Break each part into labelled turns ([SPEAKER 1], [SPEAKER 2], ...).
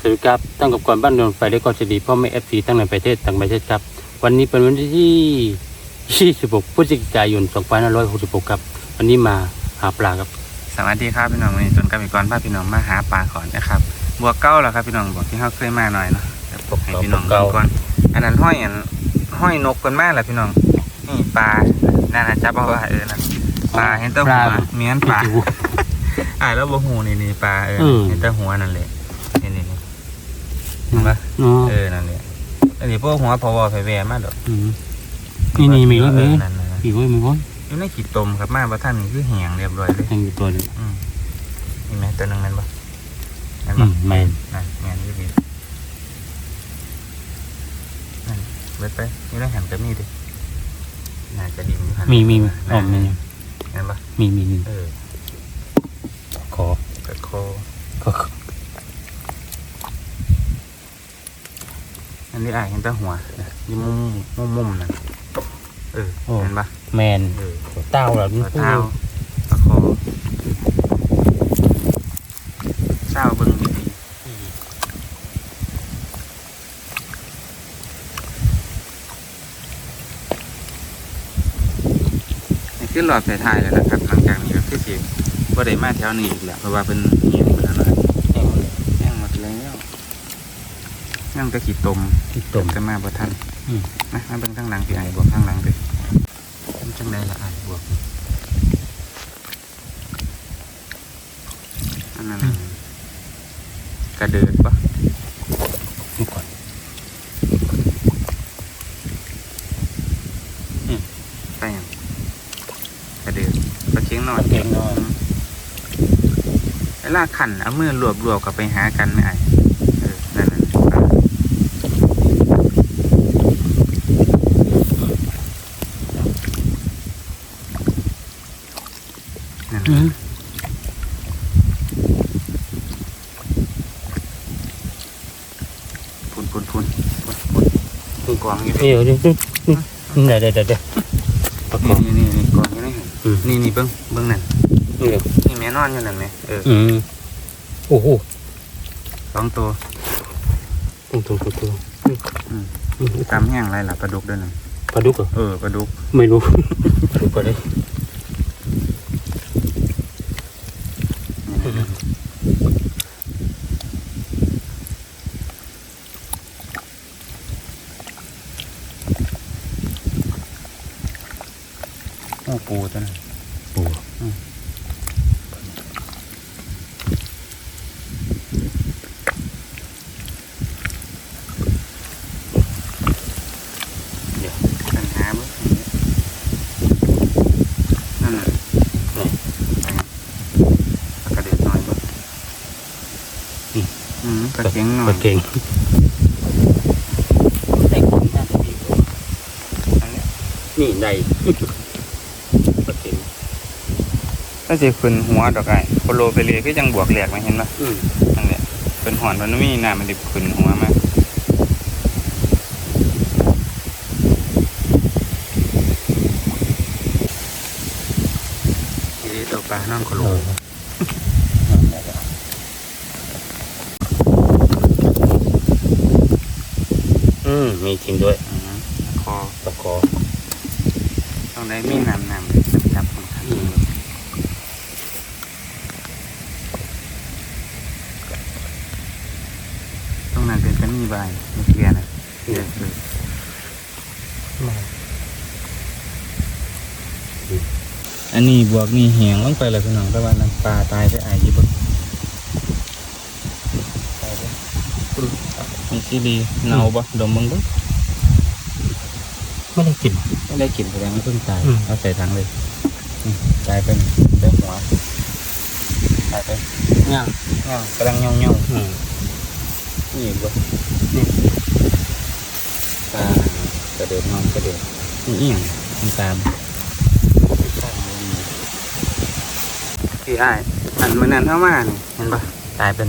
[SPEAKER 1] สวัสดีครับตั้งกับก่อนบ้านเรือนไฟและก็สวัสดีพ่อแม่เอฟซีทั้งในประเทศต่างประเทศครับ วันนี้เป็นวันที่ 26 พฤศจิกายน 2566 ครับ วันนี้มาหาปลาครับ
[SPEAKER 2] สวัสดีครับพี่น้องวันนี้จนกับอีกรพาพี่น้องมาหาปลาขอนนะครับบวกเก้าแล้วครับพี่น้องบอกที่เขาเคยมาหน่อยเนาะเดี๋ยวผมให้พี่น้อง
[SPEAKER 1] บวกเก้า
[SPEAKER 2] ดูก่อนอันนั้นห้อยอันห้อยนกกันมากแหละพี่น้องนี่ปลาน่าจะจับเอาไว้เออนะปลาเห็นแตัวหัวเมียนปลาอ่าแล้วบวหูนี่นี่ปลาเออ
[SPEAKER 1] อืม
[SPEAKER 2] เห็นแตัวหัวนั่นแหละนี่นี่นี่ เห็นปะ
[SPEAKER 1] อ๋อ
[SPEAKER 2] เออนั่นแหละอันนี้พวกหัวพอวอไฟแวร์มากดอก
[SPEAKER 1] มนี่นี่มีไว้ไหม
[SPEAKER 2] เออนั่นนั่นนั่น
[SPEAKER 1] มีไว้มีไว้
[SPEAKER 2] อยู่ในขีดตมครับมาว่าท่านนี่คือแหงเรียบร้อยเลย
[SPEAKER 1] แทงอยู่ตัวหนึง
[SPEAKER 2] อืมนี่ไหมตัวหนึงแมันปะแมัน
[SPEAKER 1] อื
[SPEAKER 2] ปะ
[SPEAKER 1] มแมน
[SPEAKER 2] นั่นแมนยี่ดีนั่นเบิดไปนี่ได้หันจะมีดิน่าจะดินอยู่หัน
[SPEAKER 1] มีมีมีอ๋อ
[SPEAKER 2] นั่น
[SPEAKER 1] มี
[SPEAKER 2] นั่นปะ
[SPEAKER 1] มีมีมี
[SPEAKER 2] เออ
[SPEAKER 1] ขอ
[SPEAKER 2] กระโค
[SPEAKER 1] ขอ
[SPEAKER 2] นนี้อะเห็นแต่หัวเนี่ยอยี่มุมมุมมุมนั่นเออเห็นปะ
[SPEAKER 1] แมน
[SPEAKER 2] เออ
[SPEAKER 1] เต้าเหรอ
[SPEAKER 2] หัวเท้าตะโคเศร้าเบิ่งดีๆนี่คือหลอดสายทายแล้วนะครับหลังจากนี้ก็คือสิว่าได้มาแถวนี้อีกแล้วเพราะว่าเป็นเหี่ยงไปแล้วนะแห้งหมดแล้ว ย่างแตะขีดตม
[SPEAKER 1] ที่
[SPEAKER 2] ต
[SPEAKER 1] ต
[SPEAKER 2] ม
[SPEAKER 1] ม
[SPEAKER 2] จะมาบ่ทัน
[SPEAKER 1] อืม
[SPEAKER 2] นะมาเบิ่งข้างหลังพี่ไอ้บวกข้างหลังเลยมันจังไดละไอ้บวกอันนั้นกระเดิดปะ
[SPEAKER 1] นี่ก่อน
[SPEAKER 2] ไปยังกระเดิดปลาเชียงหน่อย
[SPEAKER 1] เก่งน้อย
[SPEAKER 2] เวลาขันเอามือรวบรวบๆกับไปหากันไม่ไอ้เออนั่นน่ะนั่น
[SPEAKER 1] อื
[SPEAKER 2] น่ะ
[SPEAKER 1] ม
[SPEAKER 2] พุ่นพุ่นพุ่นพุ่นพุ่นพุ่นกองอยู่ดิ
[SPEAKER 1] เดี๋ยวเดี๋ยวเดี๋ยวเดี๋ยวเดี๋ยวเดี๋ยวเดี๋ยวประก
[SPEAKER 2] นี่
[SPEAKER 1] อบ
[SPEAKER 2] นี่นี่นี่กองอยู่นี่นี่นี่เบิ้งเบิ้งนั่น
[SPEAKER 1] นี่เดี๋ยว
[SPEAKER 2] นี่แม่นอนอยู่นั่นไหมเออ
[SPEAKER 1] อืมโอ้โห
[SPEAKER 2] สองตัว
[SPEAKER 1] ตรงตรงตรงตรง
[SPEAKER 2] อืม
[SPEAKER 1] อืม
[SPEAKER 2] แห้งไรล่ะปลาดุกด้วยนะ
[SPEAKER 1] ปลาดุกเหรอ
[SPEAKER 2] เออปลาดุก
[SPEAKER 1] ไม่รู้ปลาดุกก่อน
[SPEAKER 2] ปูตัวนั้น
[SPEAKER 1] โอ้
[SPEAKER 2] เดี๋ยวปัญหาเบิ้งนั่นน่ะไปยังปลากระเด็ดหน่อยบ่อืมกระเทียงหน่อ
[SPEAKER 1] ปลาย เก่งแต่คนน่าจะดีกว่า
[SPEAKER 2] อันนี้
[SPEAKER 1] นี่ได้ปลาเก่ง
[SPEAKER 2] ถ้าสิขึ้นหัวดอกไอ้โคโลไปเลยก็ยังบวกแหลกมาเห็นปะ
[SPEAKER 1] อืม
[SPEAKER 2] นั่นแหละเป็นหอนมันมีน้ำมันดิบขึ้นหัวมาทีนี้ตัวปลาน้องโคโล
[SPEAKER 1] เอออืมมีจริงด้วย
[SPEAKER 2] อืมคอ
[SPEAKER 1] ตะกอ
[SPEAKER 2] ต้องได้มีน้ำน้ำเลยจับจับคนขัน
[SPEAKER 1] อืม
[SPEAKER 2] ตรง นั้นเป็นกันมีใบมีเกลียร์นะเกลียร์เลยอันนี้บวกนี่แหงลงไปเลยพี่น้องแต่ว่าน้ำปลาตายไปอายยี่ปุ่นตายไปปึ๊บมีซีดีเนาบ่ดมมึงเบิ่ง
[SPEAKER 1] ไม่ได้กิน
[SPEAKER 2] ไม่ได้กลิ่นแสดงว่าเพิ่งตาย
[SPEAKER 1] อืม
[SPEAKER 2] เอาใส่ถังเลยอืมตายเป็นเต็มหัวตายไป
[SPEAKER 1] ย่าง
[SPEAKER 2] เงากำลังเงาเงา
[SPEAKER 1] อืม
[SPEAKER 2] ๆนี่บ่ นี่ตากระเด็นนอนกระเด็นนี่เอียงมันตามพี่อ้ายอันมันนั่นเข้ามานี่เห็นปะตายเป็น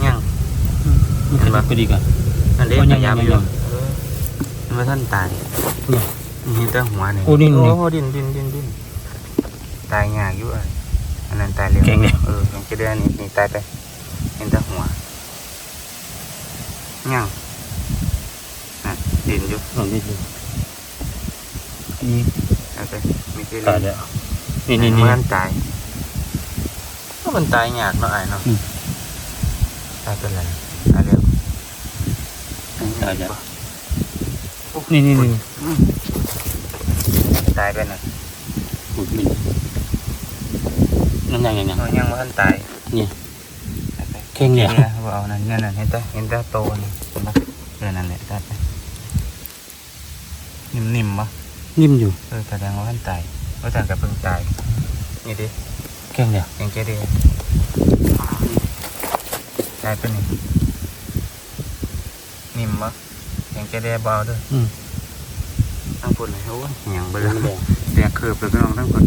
[SPEAKER 2] เงี้ยง
[SPEAKER 1] มันจะไปดีกว่า
[SPEAKER 2] อันเล็ก
[SPEAKER 1] โอ้ยัง
[SPEAKER 2] ขยับ
[SPEAKER 1] ยัง
[SPEAKER 2] อยู่
[SPEAKER 1] ยัง
[SPEAKER 2] เออมันว่าท่านตาย
[SPEAKER 1] เนี่ย
[SPEAKER 2] นี่แต่หัวนี่
[SPEAKER 1] โอ้ดิ้นนี่
[SPEAKER 2] โอ้ดินดินดินดินตายยากอยู่อะอันนั้นตายเร็ว
[SPEAKER 1] เก่งเลย
[SPEAKER 2] เออยังจะเดือนนี่นี่ตายไป
[SPEAKER 1] อ
[SPEAKER 2] เห็นแต่หัว ยังน่ะดินอยู่
[SPEAKER 1] ลองนิดนึงนี่
[SPEAKER 2] เอาไปมีเจ
[SPEAKER 1] ตาย
[SPEAKER 2] ลี
[SPEAKER 1] แล้วนี่นี่นี่
[SPEAKER 2] มันตายก็มันตายยากเนาะไอ้เนาะ
[SPEAKER 1] อืม
[SPEAKER 2] ตายเป็นไรตายเร็ว
[SPEAKER 1] ตายแล้วนี่นี่นี่
[SPEAKER 2] อืมตายไปน่ะ
[SPEAKER 1] อุดมินนั่นยังยังยัง
[SPEAKER 2] เอายังว่าท่านตาย
[SPEAKER 1] เนี่ย
[SPEAKER 2] เอาไป
[SPEAKER 1] แข้งเนี่ย
[SPEAKER 2] เนี่ยว่าเอานั่นนั่นนั่นเห็นแต่เห็นแต่โตนี่เห็นปะเออนั่นแหละตัดไปนิ่มๆปะ
[SPEAKER 1] นิ่มอยู่
[SPEAKER 2] เออแสดงว่าท่านตายว่าท่านกับเพิ่งตายนี่ดิ
[SPEAKER 1] แข้งเนี่ย
[SPEAKER 2] ยังเจดีตายเป็นนี่นิ่มปะยังเจดีเบาด้วย
[SPEAKER 1] อืม
[SPEAKER 2] ตั้งปุ่นเลยโอ้ยหยังไปเล
[SPEAKER 1] เรื่
[SPEAKER 2] ย
[SPEAKER 1] องแดง
[SPEAKER 2] แตกเคือบเลยพี่น้องทั้งคน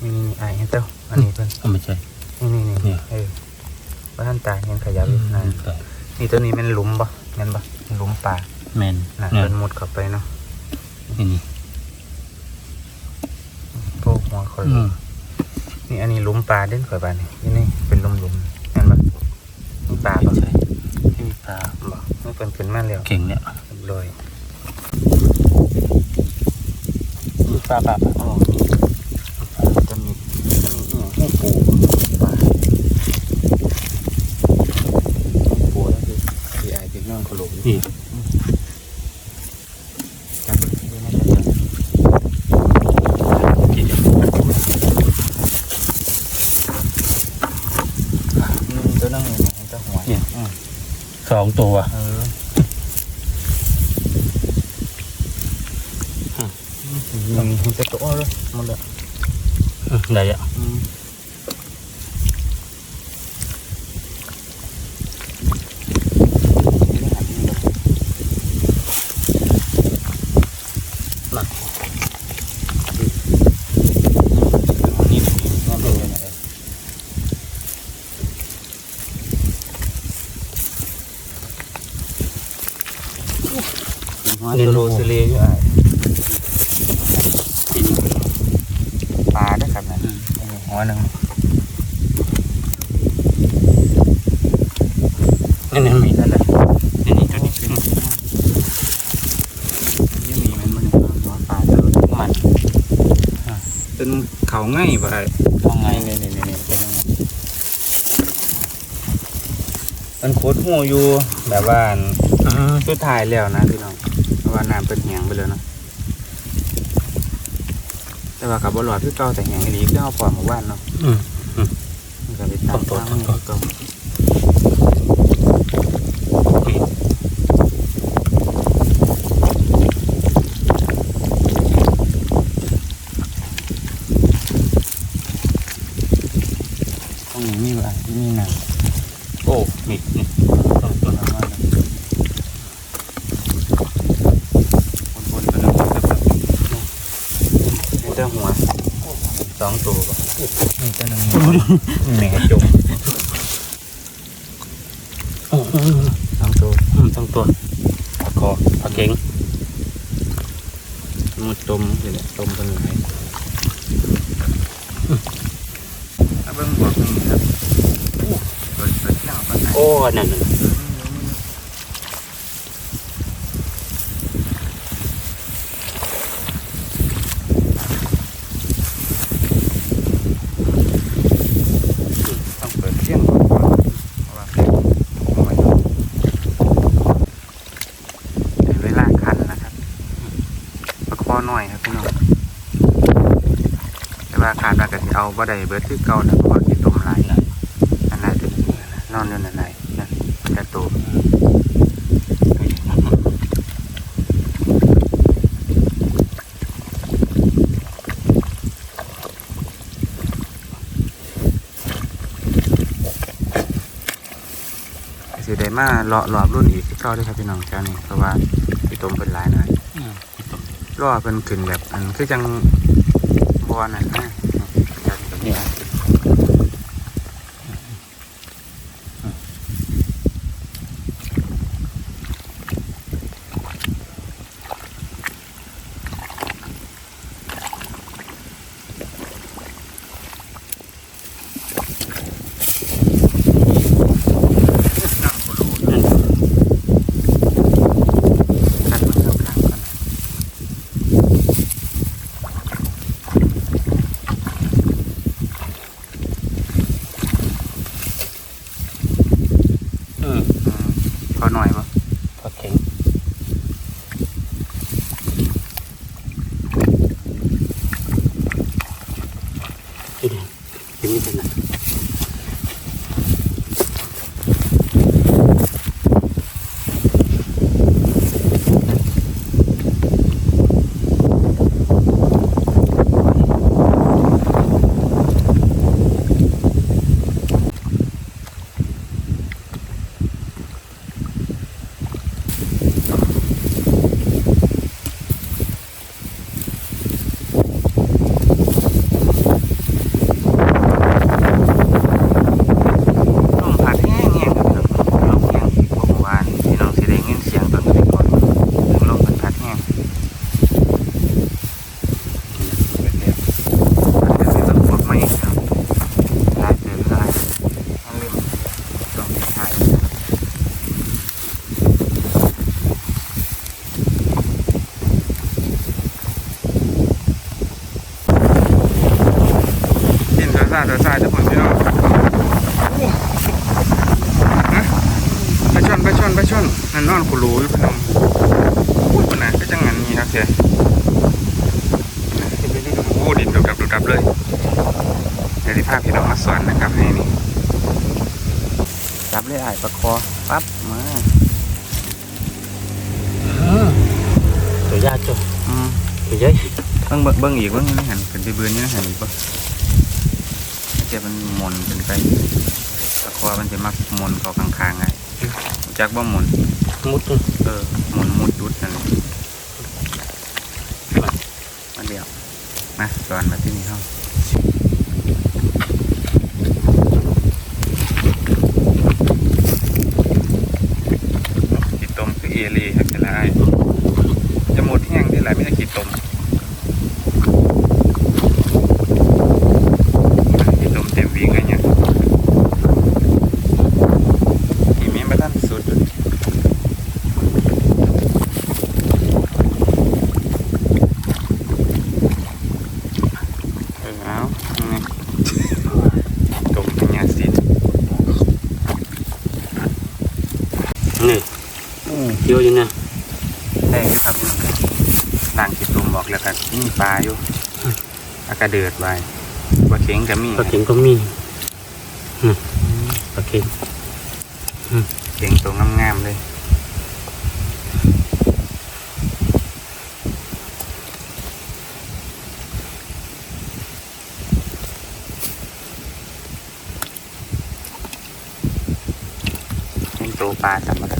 [SPEAKER 2] นี่นี่นี่ไอ้เห็นเต้าอันนี้เพิ่น
[SPEAKER 1] เอา ไม่ใช่
[SPEAKER 2] นี่นี่นี่
[SPEAKER 1] เนี่ย
[SPEAKER 2] เออว่าท่านตายยังขยับอยู่นะ
[SPEAKER 1] ใช่
[SPEAKER 2] นี่ตัวนี้มันหลุมปะเงินปะหลุมป่า
[SPEAKER 1] แมน
[SPEAKER 2] นะ
[SPEAKER 1] เนี่ย
[SPEAKER 2] เป็นมุดเข้าไปเนาะ
[SPEAKER 1] นี่นี่
[SPEAKER 2] พวกหัวคน
[SPEAKER 1] อืม
[SPEAKER 2] นี่อันนี้หลุมปลาเด่นข่อยบ้านนี่นี่นี่เป็นหลุมหลุมๆเห็นปะนี่ปลา
[SPEAKER 1] ไม่
[SPEAKER 2] ปะ
[SPEAKER 1] ใช่ที่มีปลา
[SPEAKER 2] บ่นี่เป็นขึ้นมาแล้ว
[SPEAKER 1] เก่งเนี่ย
[SPEAKER 2] เลย
[SPEAKER 1] มีปลาปลาปลา
[SPEAKER 2] อ๋อมีจะมีจะมีอีกอย่างหูปูปลาหูปูแล้วคือที่ไอ้ที่น้องเขาหลง
[SPEAKER 1] นี่
[SPEAKER 2] จับดูน่าจะเจอ
[SPEAKER 1] กิน
[SPEAKER 2] อืมตัวนั่งอยู่เนี่ยเจ้าหัวอืม
[SPEAKER 1] สองตัว
[SPEAKER 2] เอออืมนี่จะโตเลยหมดเลย
[SPEAKER 1] อืมได้อะ เน้น
[SPEAKER 2] โล
[SPEAKER 1] โล
[SPEAKER 2] เซ
[SPEAKER 1] เซ
[SPEAKER 2] เล
[SPEAKER 1] เล
[SPEAKER 2] อยู่อะ
[SPEAKER 1] กิน
[SPEAKER 2] ปลาด้วยครับนั่นหัวหนึ่ง
[SPEAKER 1] นั่นนั่นมีนั่นแหละนี่นี่ตัวนี้อืม
[SPEAKER 2] ยังมีมันมันหัวปลาจะ
[SPEAKER 1] มัน
[SPEAKER 2] เป็นเขาง่ายไป
[SPEAKER 1] เอาไง
[SPEAKER 2] นี่นี่นี่นี่เป็นยังไงมันโคตรหัวอยู่แบบว่า
[SPEAKER 1] อืม
[SPEAKER 2] สุดท้ายแล้วนะพี่น้องเพราะ ว่าน้ำเป็นแหงไปเลยเนาะแต่ว่ากับบอลอดที่เก่าแต่แหงอีหลีคือเอาปล่อยมาว่านเนาะ
[SPEAKER 1] อืม
[SPEAKER 2] มันก็ไปตาม
[SPEAKER 1] ต้นๆ
[SPEAKER 2] ตาม
[SPEAKER 1] ต้น
[SPEAKER 2] เก่า
[SPEAKER 1] ตรงนี้มีอะไรมีหนังโอ้มีนี่สองตัว
[SPEAKER 2] ประมาณนั้นบนๆไปเลยนี่เจ้าหัวสองตัวป่ะนี่เจ้าหนึ่ง แหม่จุก
[SPEAKER 1] อืมอืม
[SPEAKER 2] สองตัว
[SPEAKER 1] อืมสองตัวปลาคอปลาเก่ง
[SPEAKER 2] มุดตมอยู่เนี่ยตมกันไหนถ้าเบิ่งบวกนี่ครับโอ้เปิดเปิดหน้าปะ
[SPEAKER 1] โอ้นั่นนั่น
[SPEAKER 2] ต้องเปิดเที่ยงก่อนเพราะว่าผมไม่ต้องเป็นเวลาคันนะครับประคอหน่อยครับพี่น้องแต่ ว่าขาดว่าก็สิเอาบ่ได้เบิดคือเก่านะเพราะว่าสิต้มหลายนะอันนั้นเป็นนอนอยู่นั่นไหนนั่นมันจะโตสิได้มาเลาะรอบรุ่นอีกคือเก่าเด้วยครับพี่น้องเจ้านี่เพราะว่าสิต้มเป็นหลายหน่อย
[SPEAKER 1] อืม
[SPEAKER 2] รอเป็นขึ้นแบบอันคือจังบ อลน่ะนะ
[SPEAKER 1] เนี่ย้งเบิ้
[SPEAKER 2] งอีกเบิ้งนี่หันเป็นไปเบื้องนี่หันอี
[SPEAKER 1] ก
[SPEAKER 2] บ่เจ็บมันหมุนเป็นไปตะความันจะมักหมุนเกาข้างๆไงจักบ่หมุน
[SPEAKER 1] มุด
[SPEAKER 2] เออหมุนมุดดุดนั่นมาเดียวมะตอนมาที่นี่ห้อง เดือดไว้ปลาเข็งก็มี
[SPEAKER 1] ปลาเข็งก็มีปลาเข็ง
[SPEAKER 2] เข็งตัวงามๆเลยเป็นตัวปลาธรร
[SPEAKER 1] มดา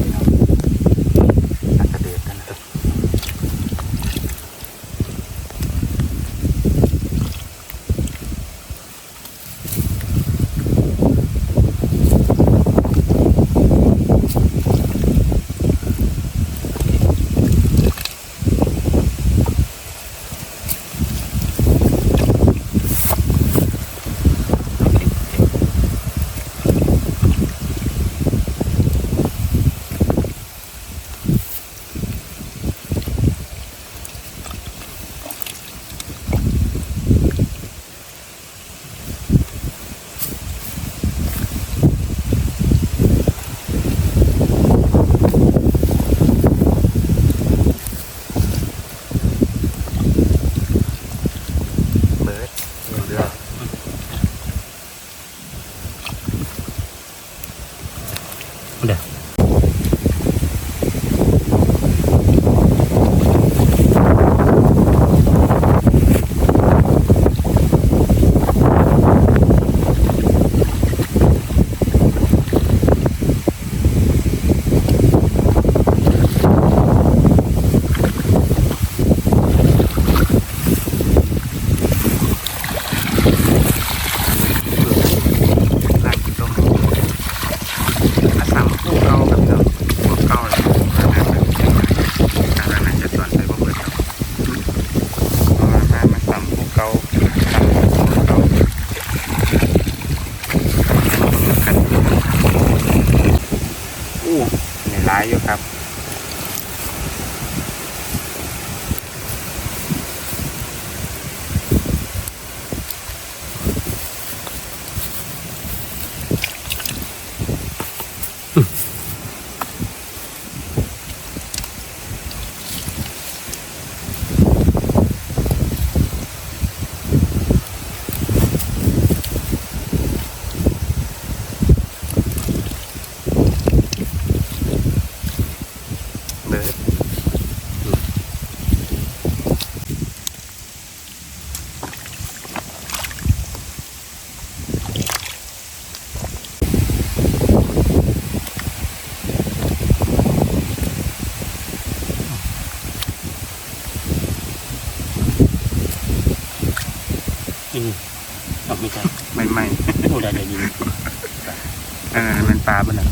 [SPEAKER 2] เออมันปลาบ้านอะ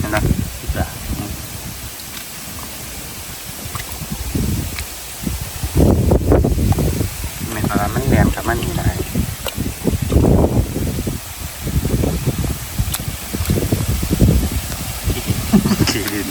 [SPEAKER 2] ห็นไหม
[SPEAKER 1] ปลา
[SPEAKER 2] ไม่ปลามันแหลมกับมันนี่ได้ขีดิน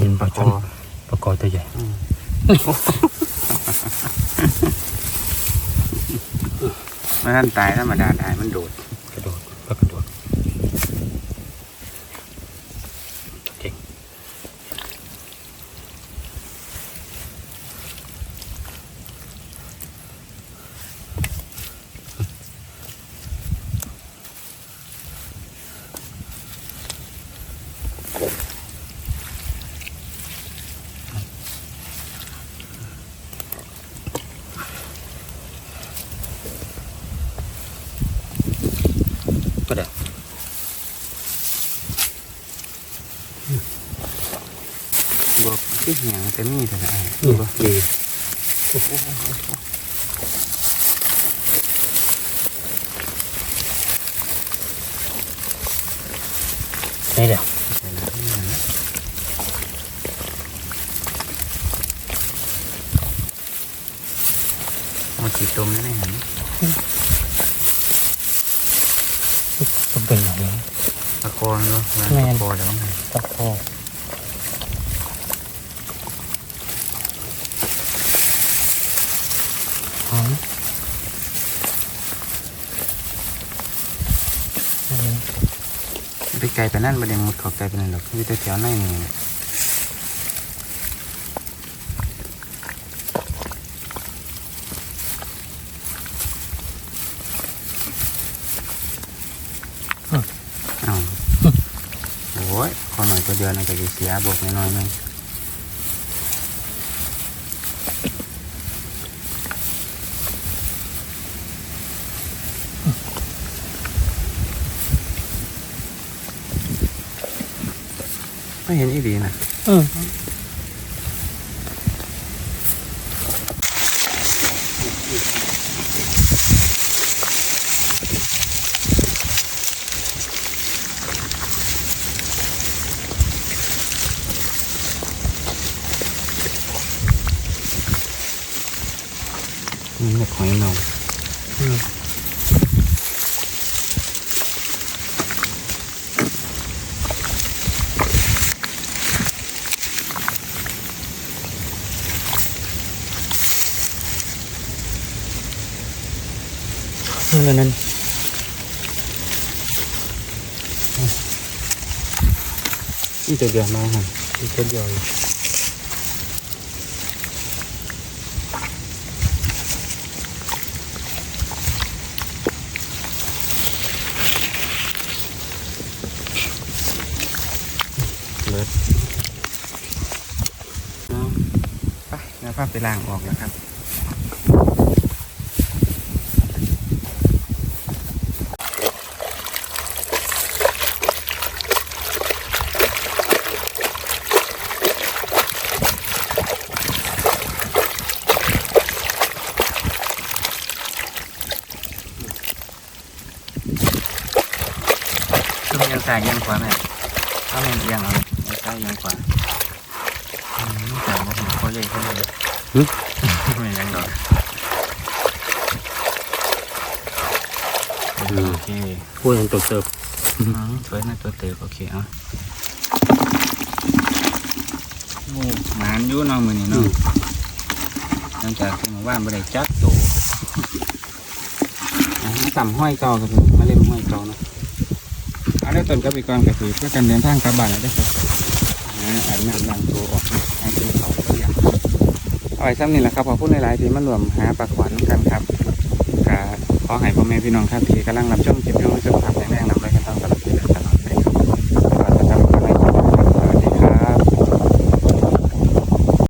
[SPEAKER 1] นี่ป
[SPEAKER 2] ป
[SPEAKER 1] ลา
[SPEAKER 2] ลา
[SPEAKER 1] ค
[SPEAKER 2] ค
[SPEAKER 1] อ
[SPEAKER 2] อ
[SPEAKER 1] ปลาคอตัวใหญ่
[SPEAKER 2] มันท่านตายธรรมดาตายมันโดด
[SPEAKER 1] ดปลากระโดดเก่ง ก็ได้
[SPEAKER 2] บวก ที่เหี่ยงแต่มีแต่ไอ้
[SPEAKER 1] นี่ดีนี่เดี๋ยว
[SPEAKER 2] มันขีดตมแน่ๆเห็น
[SPEAKER 1] ต้องเป็นอย่างนี้
[SPEAKER 2] ปลาคอเนาะมัน
[SPEAKER 1] แม่
[SPEAKER 2] ป
[SPEAKER 1] น
[SPEAKER 2] ลาคอแล้วไง
[SPEAKER 1] ปลาคออ๋ออืม
[SPEAKER 2] ไปไก ลไปนั่นประเด็นหมดเขอไกลไปนั่นหรอกมีแต่แถวในนี่แหละเอ้าโอ้ยขอหน่อยตัวเดียวนะก็จะเสียบวกน้อยๆนึง ไม่เห็นอีดีนะ
[SPEAKER 1] อืม
[SPEAKER 2] นี่เห็ดหอยเนา
[SPEAKER 1] นั่นนั่นนั่น
[SPEAKER 2] นี่ตัวเดียวมาหัน
[SPEAKER 1] อีกตัวเดียว
[SPEAKER 2] เลิศเอาไปแล้วพไปล้างออกแล้วครับ คือมันยังสายยังขวาแม่ถ้ามันเอียงเอายังซ้ายยังขวาอืมแต่ว่าผมเขาเลยเขาเลย ไม่ยังดอกโอเค
[SPEAKER 1] พูดยังตกเติบ
[SPEAKER 2] อืมสวยนะตัวเต๋อโอเคเอะโอ้หมานอยู่เน้องมือนี่
[SPEAKER 1] อื
[SPEAKER 2] เนาะ
[SPEAKER 1] ม
[SPEAKER 2] หลังจากที่หมาว่านไม่ได้จักโตอะมาต่ำห้อยเก่าครับมาเล่นห้อยเก่าเนาะเอาได้ต้นกับอีกก่อนก็คือเพื่อการเดินทางกลับบ้านแล้วได้อครับอ่าอาบน้ำล้างตัวออกให้กินเขาวก็อย่าง เอาไว้ซ้ำนี่แหละครับขอพูดหลายๆที่มารวมหาปลาขวานกันครับกะขอขอให้พ่อแม่พี่น้องครับที่กำลังรับชมคลิปวิดีโอสุข